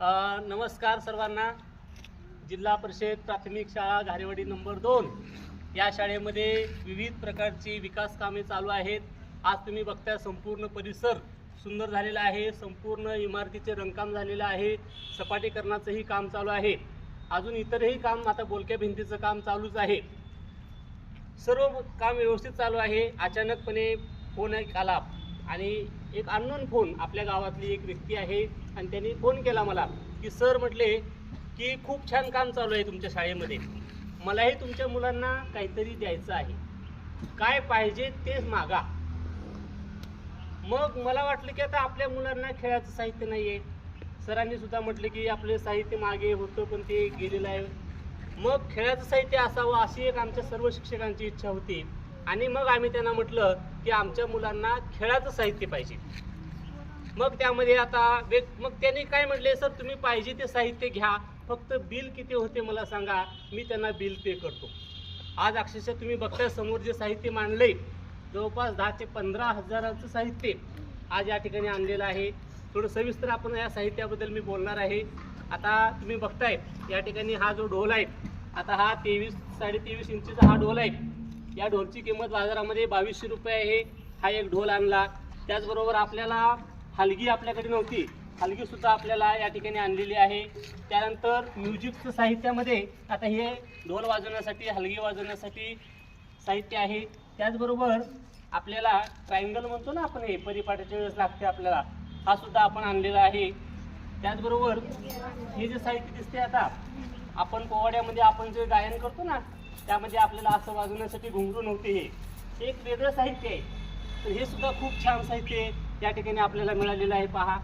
नमस्कार सर्वांना. जिल्हा परिषद प्राथमिक शाळा घारेवाडी नंबर दोन. या शाळेमध्ये विविध प्रकारची विकास कामे चालू आहेत. आज तुम्ही बघता संपूर्ण परिसर सुंदर झालेला आहे. संपूर्ण इमारतीचे रंगकाम झालेलं आहे. सपाटीकरणाचंही काम चालू आहे. अजून इतरही काम आता बोलक्या भिंतीचं काम चालूच आहे. सर्व काम व्यवस्थित चालू आहे. अचानकपणे फोन एक आला. आणि एक अननोन फोन आपल्या गावातली एक व्यक्ती आहे. आणि त्यांनी फोन केला मला की सर म्हटले की खूप छान काम चालू आहे तुमच्या शाळेमध्ये. मलाही तुमच्या मुलांना काहीतरी द्यायचं आहे. काय पाहिजे तेच मागा. मग मला वाटलं की आता आपल्या मुलांना खेळाचं साहित्य नाही आहे सरांनी सुद्धा म्हटलं की आपले साहित्य मागे होतं पण ते गेलेलं आहे. मग खेळाचं साहित्य असावं अशी एक आमच्या सर्व शिक्षकांची इच्छा होती. आणि मग आम्ही त्यांना म्हटलं की आमच्या मुलांना खेळाचं साहित्य पाहिजे. मग त्यामध्ये आता वेग मग त्यांनी काय म्हटले सर तुम्ही पाहिजे ते साहित्य घ्या. फक्त बिल किती होते मला सांगा. मी त्यांना बिल पे करतो. आज अक्षरशः तुम्ही बघताय समोर जे साहित्य मांडले जवळपास दहा ते पंधरा हजाराचं साहित्य आज या ठिकाणी आणलेलं आहे. थोडं सविस्तर आपण या साहित्याबद्दल मी बोलणार आहे. आता तुम्ही बघताय या ठिकाणी हा जो ढोल आहे आता हा तेवीस साडे तेवीस इंचीचा हा ढोल आहे. या ढोलची किंमत बाजारामध्ये बावीसशे रुपये आहे. हा एक ढोल आणला. त्याचबरोबर आपल्याला हलगी आपल्याकडे नव्हती. हलगी सुद्धा आपल्याला या ठिकाणी आणलेली आहे. त्यानंतर म्युझिकचं साहित्यामध्ये आता हे ढोल वाजवण्यासाठी हलगी वाजवण्यासाठी साहित्य आहे. त्याचबरोबर आपल्याला ट्रायंगल म्हणतो ना आपण हे परिपाठाच्या वेळेस लागते आपल्याला. हा सुद्धा आपण आणलेला आहे. त्याचबरोबर हे जे साहित्य दिसते आता आपण पोवाड्यामध्ये आपण जे गायन करतो ना त्यामध्ये आपल्याला असं वाजवण्यासाठी घुंगरू नव्हते हे. एक वेगळं साहित्य आहे. तर हे सुद्धा खूप छान साहित्य आहे. त्या ठिकाणी आपल्याला मिळालेलं आहे पहा.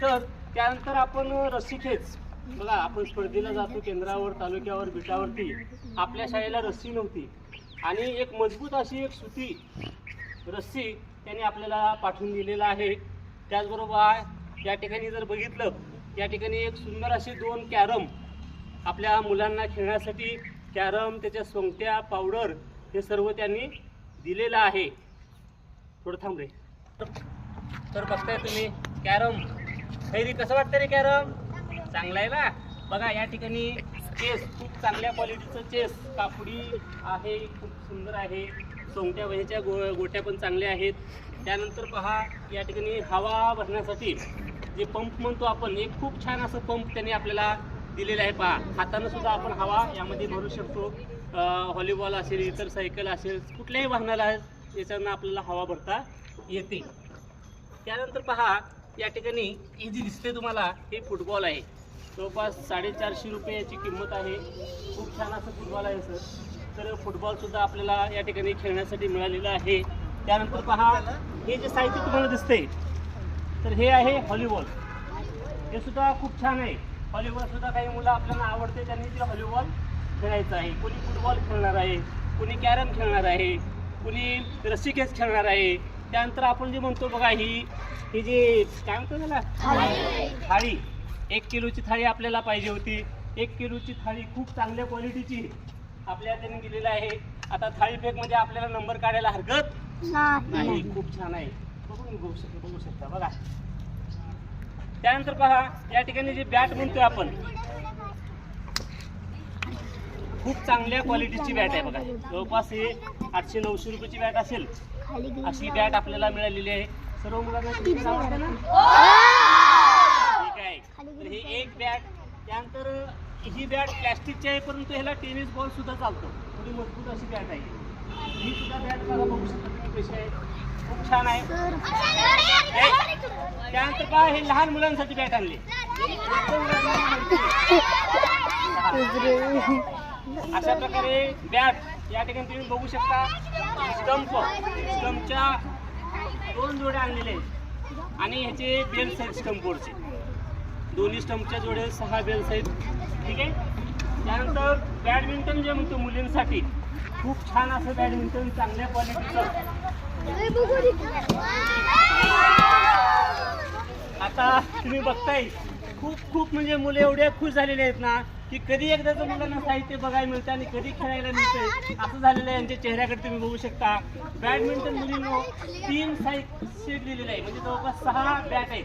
तर त्यानंतर आपण रस्सी खेच बघा आपण स्पर्धेला जातो केंद्रावर तालुक्यावर बिटावरती. आपल्या शाळेला रस्सी नव्हती. आणि एक मजबूत अशी एक सुती रस्सी त्यांनी आपल्याला पाठवून दिलेला आहे. त्याचबरोबर या ठिकाणी जर बघितलं या ठिकाणी एक सुंदर असे दोन कॅरम आपल्या मुलांना खेळण्यासाठी कॅरम त्याच्या सोंगट्या पावडर हे सर्व त्यांनी दिलेलं आहे. थोडं थांबले तर बघताय तुम्ही कॅरम. खैरी कसं वाटतं रे कॅरम? चांगला आहे ना? बघा या ठिकाणी चेस खूप चांगल्या क्वालिटीचं चेस कापडी आहे खूप सुंदर आहे. सोंगट्या वहीच्या गो गोट्या पण चांगल्या आहेत. त्यानंतर पहा या ठिकाणी हवा भरण्यासाठी जे पंप म्हणतो आपण एक खूप छान असं पंप त्यांनी आपल्याला दिलेलं आहे. पहा हातानं सुद्धा आपण हवा यामध्ये भरू शकतो. हॉलीबॉल व्हॉलीबॉल असेल इतर सायकल असेल कुठल्याही वाहनाला याच्यानं आपल्याला हवा भरता येते. त्यानंतर पहा या ठिकाणी ही जी दिसते तुम्हाला हे फुटबॉल आहे. जवळपास साडेचारशे रुपये याची किंमत आहे. खूप छान असं फुटबॉल आहे सर तर फुटबॉलसुद्धा आपल्याला या ठिकाणी खेळण्यासाठी मिळालेलं आहे. त्यानंतर पहा हे जे साहित्य तुम्हाला दिसते तर हे आहे हॉलीबॉल. हे सुद्धा खूप छान आहे. व्हॉलीबॉल सुद्धा काही मुलं आपल्याला आवडते त्यांनी ते व्हॉलीबॉल खेळायचं आहे. कोणी फुटबॉल खेळणार आहे कोणी कॅरम खेळणार आहे कुणी रस्सी खेळणार आहे. त्यानंतर आपण जे म्हणतो बघा ही ही जी काय म्हणतो त्याला? थाळी. एक किलोची थाळी आपल्याला पाहिजे होती. एक किलोची थाळी खूप चांगल्या क्वालिटीची आपल्याला त्यांनी दिलेलं आहे. आता थाळी मध्ये आपल्याला नंबर काढायला हरकत नाही. खूप छान आहे. बघून बघू शकता बघू शकता बघा. त्यानंतर पहा या ठिकाणी जे बॅट म्हणतोय आपण खूप चांगल्या क्वालिटीची बॅट आहे बघा. जवळपास हे आठशे नऊशे रुपयाची बॅट असेल. अशी बॅट आपल्याला मिळालेली आहे सर्व मुलांना क्रिकेट आवडते ना ठीक आहे तर ही एक बॅट त्यानंतर ही बॅट प्लॅस्टिकची आहे परंतु ह्याला टेनिस बॉल सुद्धा चालतो थोडी मजबूत अशी बॅट आहे ही सुद्धा बॅट मला बघू शकता तुम्ही कशी आहे खूप छान आहे त्यानंतर काय हे लहान मुलांसाठी बॅट आणली. अशा प्रकारे बॅट या ठिकाणी तुम्ही बघू शकता. स्टंप स्टंपच्या दोन जोड्या आणलेले आहेत. आणि ह्याचे बेल्स आहेत स्टंप बोर्डचे दोन्ही स्टंपच्या जोड्या सहा बेल्स आहेत ठीक आहे? त्यानंतर बॅडमिंटन जे म्हणतो मुलींसाठी खूप छान असं बॅडमिंटन चांगल्या क्वालिटीचं. आता तुम्ही बघताय खूप खूप म्हणजे मुले एवढे खुश झालेले आहेत ना. की कधी एकदाच मुलांना साहित्य बघायला मिळतं आणि कधी खेळायला मिळतं असं झालेलं आहे यांच्या चेहऱ्याकडे तुम्ही बघू शकता. बॅडमिंटन मुलींनो तीन साहित्य दिलेलं आहे. म्हणजे जवळपास सहा बॅट आहेत.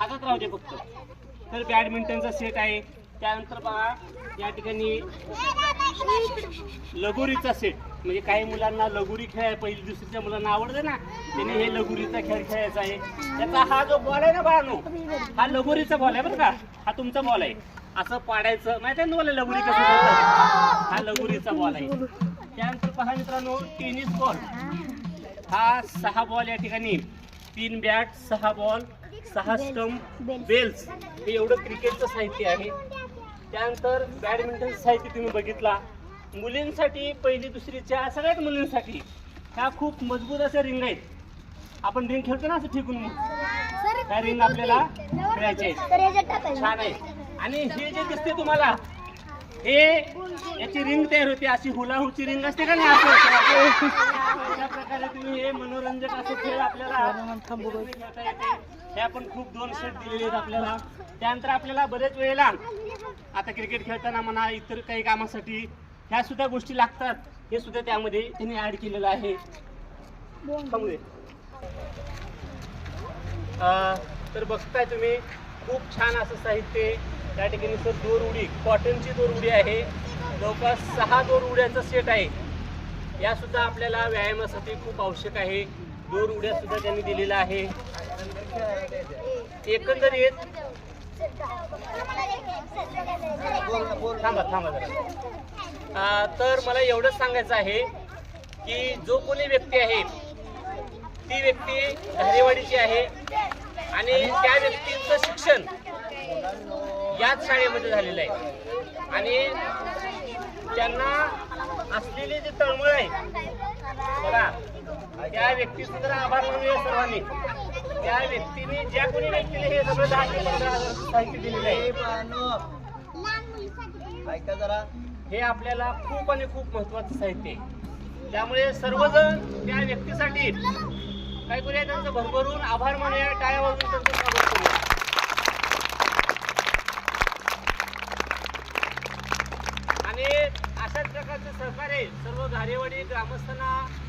हातात राहू दे फक्त. तर बॅडमिंटनचा सेट आहे. त्यानंतर बघा या ठिकाणी लगोरीचा सेट म्हणजे काही मुलांना लगोरी खेळ पहिली दुसरीच्या मुलांना आवडते ना त्याने हे लगोरीचा खेळ खेळायचा आहे. त्याचा हा जो बॉल आहे ना बाळानो हा लगोरीचा बॉल आहे बरं का. हा तुमचा बॉल आहे. असं पाडायचं माहिती आहे ना तुम्हाला लगोरी कसं हा लगोरीचा बॉल आहे. त्यानंतर पहा मित्रांनो टेनिस बॉल हा सहा बॉल या ठिकाणी. तीन बॅट सहा बॉल सहा स्टंप बेल्स हे एवढं क्रिकेटचं साहित्य आहे. त्यानंतर बॅडमिंटन साहित्य तुम्ही बघितला. मुलींसाठी पहिली दुसरीच्या सगळ्याच मुलींसाठी ह्या खूप मजबूत अशा रिंग आहेत. आपण रिंग खेळतो ना असं ठिकून त्या रिंग आपल्याला खेळायचे छान आहे. आणि हे जे दिसते तुम्हाला हे याची रिंग तयार होते अशी हुलाहूची रिंग असते का नाही असं? अशा प्रकारे तुम्ही हे मनोरंजक असे खेळ आपल्याला खेळता येते हे आपण खूप दोन सेट दिलेले आहेत आपल्याला. त्यानंतर आपल्याला बरेच वेळेला आता क्रिकेट खेळताना म्हणा इतर काही कामासाठी ह्या सुद्धा गोष्टी लागतात. हे सुद्धा त्यामध्ये त्यांनी ऍड केलेलं आहे. तर बघताय तुम्ही खूप छान असं साहित्य त्या ठिकाणी सर दोर उडी कॉटनची दोर उडी आहे. जवळपास सहा दोर उड्याचा सेट आहे. यासुद्धा आपल्याला व्यायामासाठी खूप आवश्यक आहे. दोर उड्यासुद्धा त्यांनी दिलेला आहे. एकंदरीत थांबा थांबा जरा. तर मला एवढंच सांगायचं आहे की जो कोणी व्यक्ती आहे ती व्यक्ती धारेवाडीची आहे आणि त्या व्यक्तीचं शिक्षण याच शाळेमध्ये झालेलं आहे. आणि त्यांना असलेले जे तळमळ आहे बघा त्या व्यक्तीचं जर आभार मानूया सर्वांनी. त्या व्यक्तीने ज्या कोणी व्यक्तीने हे सगळं दहा ते पंधरा हजार साहित्य दिलेलं आहे. ऐका जरा. हे आपल्याला खूप आणि खूप महत्वाचं साहित्य आहे. त्यामुळे सर्वजण त्या व्यक्तीसाठी काय करूया त्यांचं भरभरून आभार मानूया टाळ्या वाजवून त्यांचं स्वागत करूया आणि अशाच प्रकारचं सहकार्य सर्व धारेवाडी ग्रामस्थांना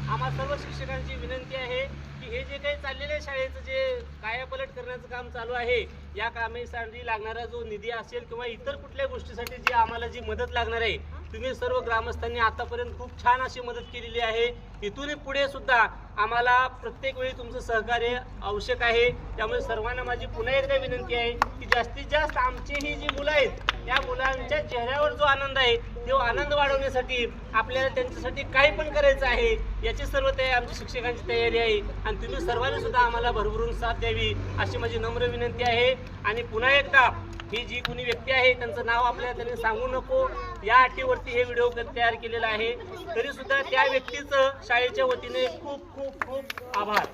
आम्हा सर्व शिक्षकांची विनंती आहे की हे जे काही चाललेलं आहे शाळेचं जे कायापलट करण्याचं काम चालू आहे या कामेसाठी लागणारा जो निधी असेल किंवा इतर कुठल्या गोष्टीसाठी जी आम्हाला जी मदत लागणार आहे तुम्ही सर्व ग्रामस्थांनी आतापर्यंत खूप छान अशी मदत केलेली आहे. इथून पुढे सुद्धा आम्हाला प्रत्येक वेळी तुमचं सहकार्य आवश्यक आहे. त्यामुळे सर्वांना माझी पुन्हा एकदा विनंती आहे की जास्तीत जास्त आमची ही जी मुलं आहेत त्या मुलांच्या चेहऱ्यावर जो आनंद आहे तो आनंद वाढवण्यासाठी आपल्याला त्यांच्यासाठी काही पण करायचं आहे याची सर्व तयारी आमच्या शिक्षकांची तयारी आहे. आणि तुम्ही सर्वांनी सुद्धा आम्हाला भरभरून साथ द्यावी अशी माझी नम्र विनंती आहे. आणि पुन्हा एकदा ही जी कुणी व्यक्ती आहे त्यांचं नाव आपल्याला त्यांनी सांगू नको. या अटीवरती हे व्हिडिओ तयार केलेला आहे. तरी सुद्धा त्या व्यक्तीचं शाळेच्या वतीने खूप खूप खूप आभार.